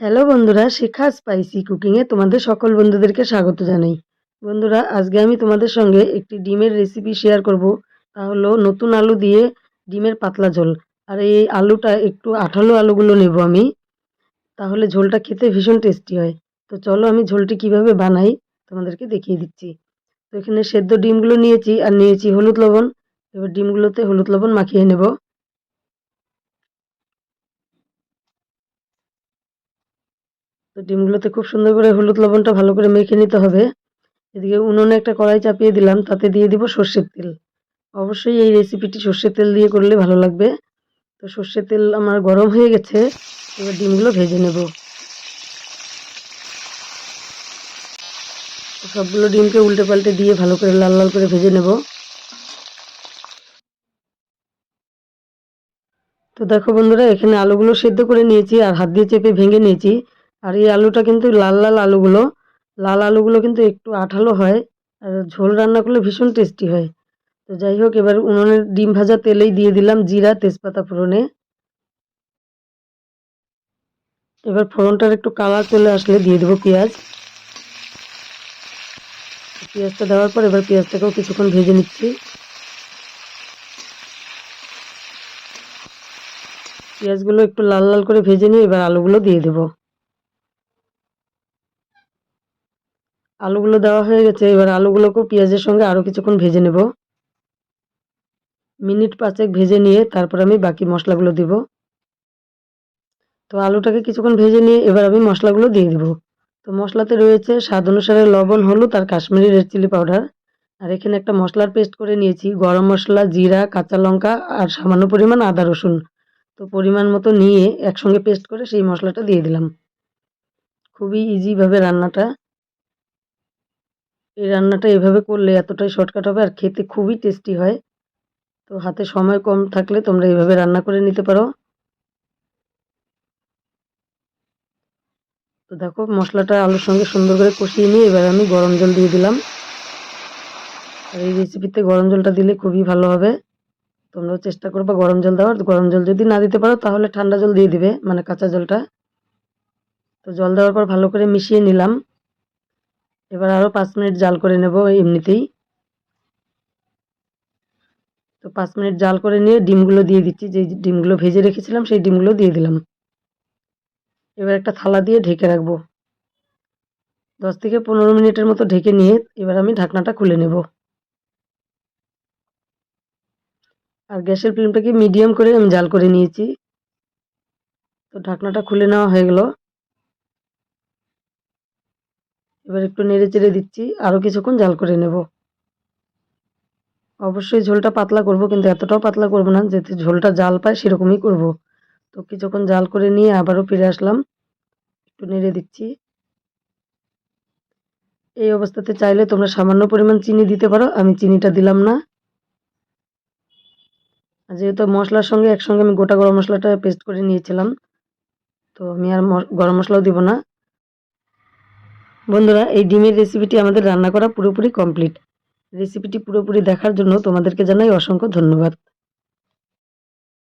Hello বন্ধুরা, শেখা spicy কুকিংয়ে তোমাদের সকল বন্ধুদেরকে স্বাগত জানাই। বন্ধুরা, আজকে আমি তোমাদের সঙ্গে একটি ডিমের রেসিপি শেয়ার করব। তা হলো নতুন আলু দিয়ে ডিমের পাতলা ঝোল। আর এই আলুটা একটু আঠালো আলুগুলো নেব আমি। তাহলে ঝোলটা খেতে ভীষণ টেস্টি হয়। তো চলো আমি ঝোলটি কীভাবে বানাই তোমাদেরকে দেখিয়ে দিচ্ছি। তো এখানে সেদ্ধ ডিমগুলো নিয়েছি, আর নিয়েছি হলুদ লবণ। এবার ডিমগুলোতে হলুদ লবণ মাখিয়ে নেব। তো ডিমগুলোতে খুব সুন্দর করে হলুদ লবণটা ভালো করে মেখে নিতে হবে। এদিকে উনুনে একটা কড়াই চাপিয়ে দিলাম, তাতে দিয়ে দিব সর্ষের তেল। অবশ্যই এই রেসিপিটি সর্ষের তেল দিয়ে করলে ভালো লাগবে। তো সর্ষের তেল আমার গরম হয়ে গেছে, এবার ডিমগুলো ভেজে নেব। সবগুলো ডিমকে উল্টে পাল্টে দিয়ে ভালো করে লাল লাল করে ভেজে নেব। তো দেখো বন্ধুরা, এখানে আলুগুলো সেদ্ধ করে নিয়েছি আর হাত দিয়ে চেপে ভেঙে নিয়েছি। আর এই আলুটা কিন্তু লাল লাল আলুগুলো লাল আলুগুলো কিন্তু একটু আঠালো হয় আর ঝোল রান্না করলে ভীষণ টেস্টি হয়। তো যাই হোক, এবার উনুনের ডিম ভাজা তেলেই দিয়ে দিলাম জিরা, তেজপাতা ফোড়নে। এবার ফোড়নটার একটু কালার চলে আসলে দিয়ে দেবো পেঁয়াজ। পেঁয়াজটা দেওয়ার পর এবার পেঁয়াজটাকেও কিছুক্ষণ ভেজে নিচ্ছি। পেঁয়াজগুলো একটু লাল লাল করে ভেজে নিয়ে এবার আলুগুলো দিয়ে দেবো। আলুগুলো দেওয়া হয়ে গেছে, এবার আলুগুলোকেও পেঁয়াজের সঙ্গে আরও কিছুক্ষণ ভেজে নেব। মিনিট পাঁচেক ভেজে নিয়ে তারপর আমি বাকি মশলাগুলো দিব। তো আলুটাকে কিছুক্ষণ ভেজে নিয়ে এবার আমি মশলাগুলো দিয়ে দিব। তো মশলাতে রয়েছে স্বাদ অনুসারে লবণ, হলুদ আর কাশ্মীরি রেড চিলি পাউডার। আর এখানে একটা মশলার পেস্ট করে নিয়েছি, গরম মশলা, জিরা, কাঁচা লঙ্কা আর সামান্য পরিমাণ আদা রসুন। তো পরিমাণ মতো নিয়ে একসঙ্গে পেস্ট করে সেই মশলাটা দিয়ে দিলাম। খুবই ইজিভাবে রান্নাটা। এই রান্নাটা এভাবে করলে এতটাই শর্টকাট হবে আর খেতে খুবই টেস্টি হয়। তো হাতে সময় কম থাকলে তোমরা এইভাবে রান্না করে নিতে পারো। তো দেখো, মশলাটা আলুর সঙ্গে সুন্দর করে কষিয়ে নিয়ে এবার আমি গরম জল দিয়ে দিলাম। আর এই রেসিপিতে গরম জলটা দিলে খুবই ভালো হবে। তোমরাও চেষ্টা করবে গরম জল দেওয়ার গরম জল যদি না দিতে পারো, তাহলে ঠান্ডা জল দিয়ে দিবে মানে কাঁচা জলটা। তো জল দেওয়ার পর ভালো করে মিশিয়ে নিলাম। এবার আরও পাঁচ মিনিট জাল করে নেব এমনিতেই। তো পাঁচ মিনিট জাল করে নিয়ে ডিমগুলো দিয়ে দিচ্ছি যে ডিমগুলো ভেজে রেখেছিলাম সেই ডিমগুলো দিয়ে দিলাম। এবার একটা থালা দিয়ে ঢেকে রাখব। দশ থেকে পনেরো মিনিটের মতো ঢেকে নিয়ে এবার আমি ঢাকনাটা খুলে নেব। আর গ্যাসের ফ্লেমটাকে মিডিয়াম করে আমি জাল করে নিয়েছি। তো ঢাকনাটা খুলে নেওয়া হয়ে গেল। এবার একটু নেড়ে চেড়ে দিচ্ছি আরও কিছুক্ষণ জাল করে নেব। অবশ্যই ঝোলটা পাতলা করব, কিন্তু এতটাও পাতলা করব না যাতে ঝোলটা জাল পায় সেরকমই করব। তো কিছুক্ষণ জাল করে নিয়ে আবারও ফিরে আসলাম। একটু নেড়ে দিচ্ছি। এই অবস্থাতে চাইলে তোমরা সামান্য পরিমাণ চিনি দিতে পারো, আমি চিনিটা দিলাম না। যেহেতু মশলার সঙ্গে একসঙ্গে আমি গোটা গরম মশলাটা পেস্ট করে নিয়েছিলাম, তো আমি আর গরম মশলাও দিব না। বন্ধুরা, এই ডিমের রেসিপিটি আমাদের রান্না করা পুরোপুরি কমপ্লিট রেসিপিটি পুরোপুরি দেখার জন্য তোমাদেরকে জানাই অসংখ্য ধন্যবাদ।